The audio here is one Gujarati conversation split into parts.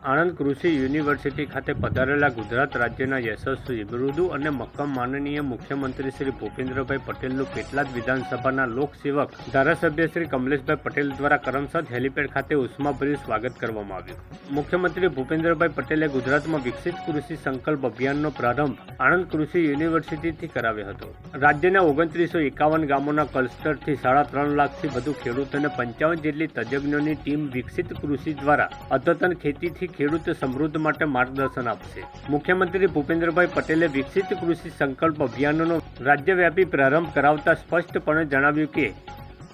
આણંદ કૃષિ યુનિવર્સિટી ખાતે પધારેલા ગુજરાત રાજ્યના યશસ્વી મૃદુ અને મક્કમ માનનીય મુખ્યમંત્રી શ્રી ભૂપેન્દ્રભાઈ પટેલનું કેટલાક વિધાનસભાના લોકસેવક ધારાસભ્ય શ્રી કમલેશભાઈ પટેલ દ્વારા કરમસદ હેલીપેડ ખાતે ઉષ્માભર્યું સ્વાગત કરવામાં આવ્યું. મુખ્યમંત્રી ભૂપેન્દ્રભાઈ પટેલે ગુજરાતમાં વિકસિત કૃષિ સંકલ્પ અભિયાનનો પ્રારંભ આણંદ કૃષિ યુનિવર્સિટીથી કરાવ્યો હતો. રાજ્યના ઓગણત્રીસો એકાવન ગામોના ક્લસ્ટરથી સાડા ત્રણ લાખથી વધુ ખેડૂતોને પંચાવન જેટલી તજજ્ઞોની ટીમ વિકસિત કૃષિ દ્વારા અદ્યતન ખેતીથી ખેડૂત સમૃદ્ધ માટે માર્ગદર્શન આપશે. મુખ્યમંત્રી ભૂપેન્દ્રભાઈ પટેલે વિકસિત કૃષિ સંકલ્પ અભિયાનનો રાજ્યવ્યાપી પ્રારંભ કરાવતા સ્પષ્ટપણે જણાવ્યું કે,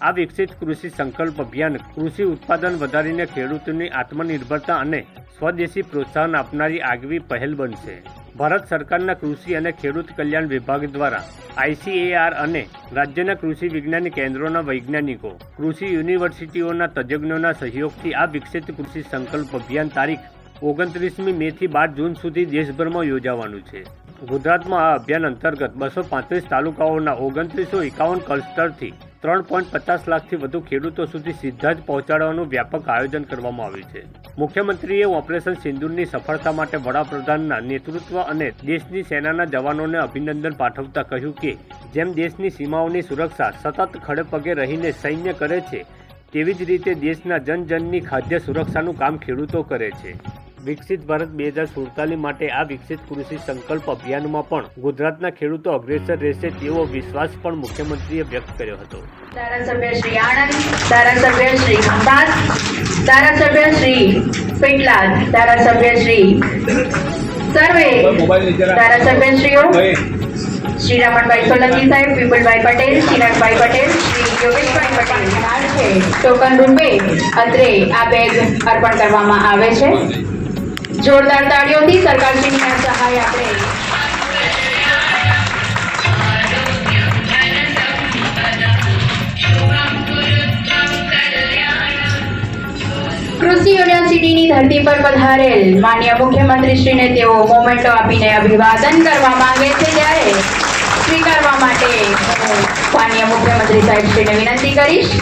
આ વિકસિત કૃષિ સંકલ્પ અભિયાન કૃષિ ઉત્પાદન વધારીને ખેડૂતોની આત્મનિર્ભરતા અને સ્વદેશી પ્રોત્સાહન આપનારી આગવી પહેલ બનશે. ભારત સરકારના કૃષિ અને ખેડૂત કલ્યાણ વિભાગ દ્વારા આઈસીએઆર અને રાજ્યના કૃષિ વિજ્ઞાન કેન્દ્રોના વૈજ્ઞાનિકો, કૃષિ યુનિવર્સિટીઓના તજજ્ઞોના સહયોગથી આ વિકસિત કૃષિ સંકલ્પ અભિયાન તારીખ ઓગણત્રીસમી મે થી બાર જૂન સુધી દેશભરમાં યોજાવાનું છે. ગુજરાતમાં આ અભિયાન અંતર્ગત બસો પાંત્રીસ તાલુકાઓના ઓગણત્રીસો એકાવન ક્લસ્ટરથી ત્રણ પોઈન્ટ પચાસ લાખથી વધુ ખેડૂતો સુધી સીધા જ પહોંચાડવાનું વ્યાપક આયોજન કરવામાં આવ્યું છે. મુખ્યમંત્રીએ ઓપરેશન સિંદુરની સફળતા માટે વડાપ્રધાનના નેતૃત્વ અને દેશની સેનાના જવાનોને અભિનંદન પાઠવતા કહ્યું કે, જેમ દેશની સીમાઓની સુરક્ષા સતત ખડેપગે રહીને સૈન્ય કરે છે, તેવી જ રીતે દેશના જનજનની ખાદ્ય સુરક્ષાનું કામ ખેડૂતો કરે છે. વિકસિત ભારત બે હજાર સુડતાલીસ માટે આ વિકસિત કૃષિ સંકલ્પ અભિયાનમાં પણ ગુજરાતના ખેડૂતો અગ્રેસર રહેશે તેવો વિશ્વાસ પણ મુખ્યમંત્રીએ વ્યક્ત કર્યો હતો. ધારાસભ્ય શ્રી આણંદ, ધારાસભ્ય શ્રી ધારાસભ્ય શ્રી પેટલાદ ધારાસભ્ય શ્રી સર્વે ધારાસભ્ય શ્રીઓ ધારાસભ્યશ્રીઓ શ્રી રમણભાઈ સોલંકી સાહેબ વિપુલભાઈ પટેલ ચિરાગભાઈ પટેલ શ્રી યોગેશભાઈ પટેલ. છે ટોકન રૂપે અત્રે આ બેગ અર્પણ કરવામાં આવે છે. જોરદાર તાળીઓથી સરકારશ્રીની આ સહાય આપણે કૃષિ યુનિવર્સિટીની ધરતી પર પધારેલ માન્ય મુખ્યમંત્રીશ્રીને તેઓ મોમેન્ટો આપીને અભિવાદન કરવા માંગે છે ત્યારે સ્વીકારવા માટે હું માન્ય મુખ્યમંત્રી સાહેબશ્રીને વિનંતી કરીશ.